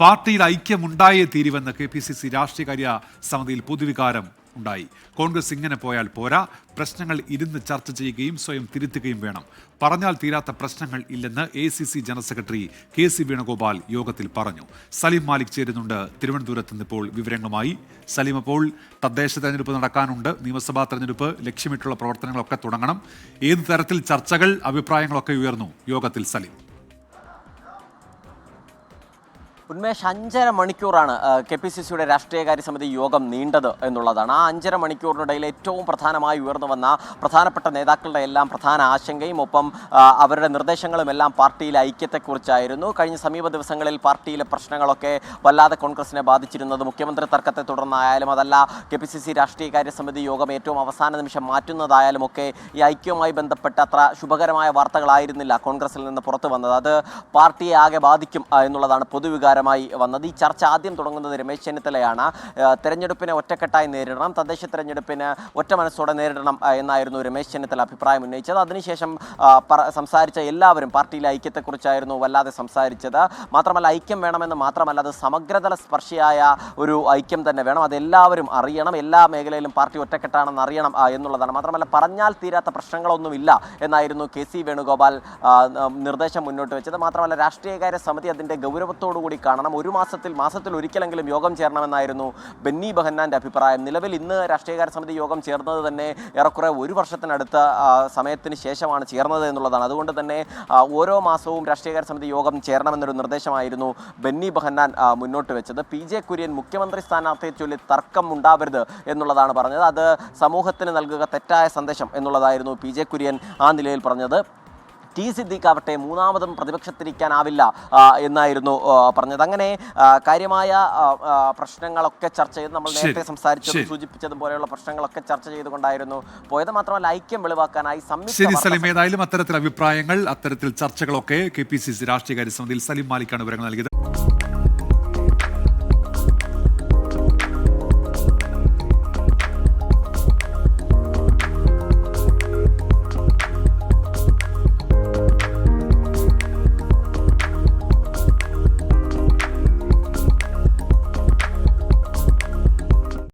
പാർട്ടിയിൽ ഐക്യമുണ്ടായേ തീരുവെന്ന് കെ പി സി സി രാഷ്ട്രീയകാര്യ സമിതിയിൽ പൊതുവികാരം ഉണ്ടായി. കോൺഗ്രസ് ഇങ്ങനെ പോയാൽ പോരാ പ്രശ്നങ്ങൾ ഇരുന്ന് ചർച്ച ചെയ്യുകയും സ്വയം തിരുത്തുകയും വേണം. പറഞ്ഞാൽ തീരാത്ത പ്രശ്നങ്ങൾ ഇല്ലെന്ന് A C C general secretary K C Venugopal യോഗത്തിൽ പറഞ്ഞു. സലീം മാലിക് ചേരുന്നുണ്ട്. തിരുവനന്തപുരത്ത് നിന്ന് ഇപ്പോൾ വിവരങ്ങളുമായി. സലീം അപ്പോൾ തദ്ദേശ തെരഞ്ഞെടുപ്പ് നടക്കാനുണ്ട്. നിയമസഭാ തെരഞ്ഞെടുപ്പ് ലക്ഷ്യമിട്ടുള്ള പ്രവർത്തനങ്ങളൊക്കെ തുടങ്ങണം. ഏത് തരത്തിൽ ചർച്ചകൾ അഭിപ്രായങ്ങളൊക്കെ ഉയർന്നു യോഗത്തിൽ സലീം. ഉന്മേഷ് അഞ്ചര മണിക്കൂറാണ് കെ പി സി സിയുടെ രാഷ്ട്രീയകാര്യ സമിതി യോഗം നീണ്ടത് എന്നുള്ളതാണ്. ആ അഞ്ചര മണിക്കൂറിനിടയിൽ ഏറ്റവും പ്രധാനമായി ഉയർന്നു വന്ന പ്രധാനപ്പെട്ട നേതാക്കളുടെ എല്ലാം പ്രധാന ആശങ്കയും ഒപ്പം അവരുടെ നിർദ്ദേശങ്ങളും എല്ലാം പാർട്ടിയിലെ ഐക്യത്തെക്കുറിച്ചായിരുന്നു. കഴിഞ്ഞ സമീപ ദിവസങ്ങളിൽ പാർട്ടിയിലെ പ്രശ്നങ്ങളൊക്കെ വല്ലാതെ കോൺഗ്രസിനെ ബാധിച്ചിരുന്നത് മുഖ്യമന്ത്രി തർക്കത്തെ തുടർന്നായാലും അതല്ല കെ പി സി സി രാഷ്ട്രീയകാര്യ സമിതി യോഗം ഏറ്റവും അവസാന നിമിഷം മാറ്റുന്നതായാലും ഒക്കെ ഈ ഐക്യവുമായി ബന്ധപ്പെട്ട അത്ര ശുഭകരമായ വാർത്തകളായിരുന്നില്ല കോൺഗ്രസിൽ നിന്ന് പുറത്തു വന്നത്. അത് പാർട്ടിയെ ആകെ ബാധിക്കും എന്നുള്ളതാണ് എന്നുള്ളതാണ് പൊതുവികാരമായി വന്നത്. ഈ ചർച്ച ആദ്യം തുടങ്ങുന്നത് രമേശ് ചെന്നിത്തലയാണ്. തെരഞ്ഞെടുപ്പിനെ ഒറ്റക്കെട്ടായി നേരിടണം തദ്ദേശ തെരഞ്ഞെടുപ്പിന് ഒറ്റ മനസ്സോടെ നേരിടണം എന്നായിരുന്നു രമേശ് ചെന്നിത്തല അഭിപ്രായം ഉന്നയിച്ചത്. അതിനുശേഷം സംസാരിച്ച എല്ലാവരും പാർട്ടിയിലെ ഐക്യത്തെക്കുറിച്ചായിരുന്നു വല്ലാതെ സംസാരിച്ചത്. മാത്രമല്ല ഐക്യം വേണമെന്ന് മാത്രമല്ല അത് സമഗ്രതല സ്പർശിയായ ഒരു ഐക്യം തന്നെ വേണം. അതെല്ലാവരും അറിയണം എല്ലാ മേഖലയിലും പാർട്ടി ഒറ്റക്കെട്ടാണെന്ന് അറിയണം എന്നുള്ളതാണ്. മാത്രമല്ല പറഞ്ഞാൽ തീരാത്ത പ്രശ്നങ്ങളൊന്നുമില്ല എന്നായിരുന്നു കെ സി വേണുഗോപാൽ നിർദ്ദേശം മുന്നോട്ട് വെച്ചത്. മാത്രമല്ല രാഷ്ട്രീയകാര്യ സമിതി അതിന്റെ ഗൗരവത്തോടു കൂടി കാണണം. ഒരു മാസത്തിൽ മാസത്തിൽ ഒരിക്കലെങ്കിലും യോഗം ചേരണമെന്നായിരുന്നു ബെന്നി ബെഹന്നാന്റെ അഭിപ്രായം. നിലവിൽ ഇന്ന് രാഷ്ട്രീയകാര്യ സമിതി യോഗം ചേർന്നത് തന്നെ ഏറെക്കുറെ ഒരു വർഷത്തിനടുത്ത സമയത്തിന് ശേഷമാണ് ചേർന്നത് എന്നുള്ളതാണ്. അതുകൊണ്ട് തന്നെ ഓരോ മാസവും രാഷ്ട്രീയകാര്യ സമിതി യോഗം ചേരണമെന്നൊരു നിർദ്ദേശമായിരുന്നു ബെന്നി ബഹന്നാൻ മുന്നോട്ട് വെച്ചത്. പി ജെ കുര്യൻ മുഖ്യമന്ത്രി സ്ഥാനാർത്ഥിയെ ചൊല്ലി തർക്കം ഉണ്ടാവരുത് എന്നുള്ളതാണ് പറഞ്ഞത്. അത് സമൂഹത്തിന് നൽകുക തെറ്റായ സന്ദേശം എന്നുള്ളതായിരുന്നു പി ജെ കുര്യൻ ആ നിലയിൽ പറഞ്ഞത്. ടി സിദ്ദീഖ് ആവട്ടെ മൂന്നാമതും പ്രതിപക്ഷത്തിരിക്കാനാവില്ല എന്നായിരുന്നു പറഞ്ഞത്. അങ്ങനെ കാര്യമായ പ്രശ്നങ്ങളൊക്കെ ചർച്ച ചെയ്ത് നമ്മൾ നേരത്തെ സംസാരിച്ചു. സൂചിപ്പിച്ചതും പോലെയുള്ള പ്രശ്നങ്ങളൊക്കെ ചർച്ച ചെയ്തുകൊണ്ടായിരുന്നു പോയത്. മാത്രമല്ല ഐക്യം വെളിവാക്കാനായി ശരി സലീം. ഏതായാലും അത്തരത്തിൽ അഭിപ്രായങ്ങൾ അത്തരത്തിൽ ചർച്ചകളൊക്കെ കെ പി സി സി രാഷ്ട്രീയകാര്യ സമിതിയിൽ സലീം മാലിക്കാണ് വിവരങ്ങൾ നൽകിയത്.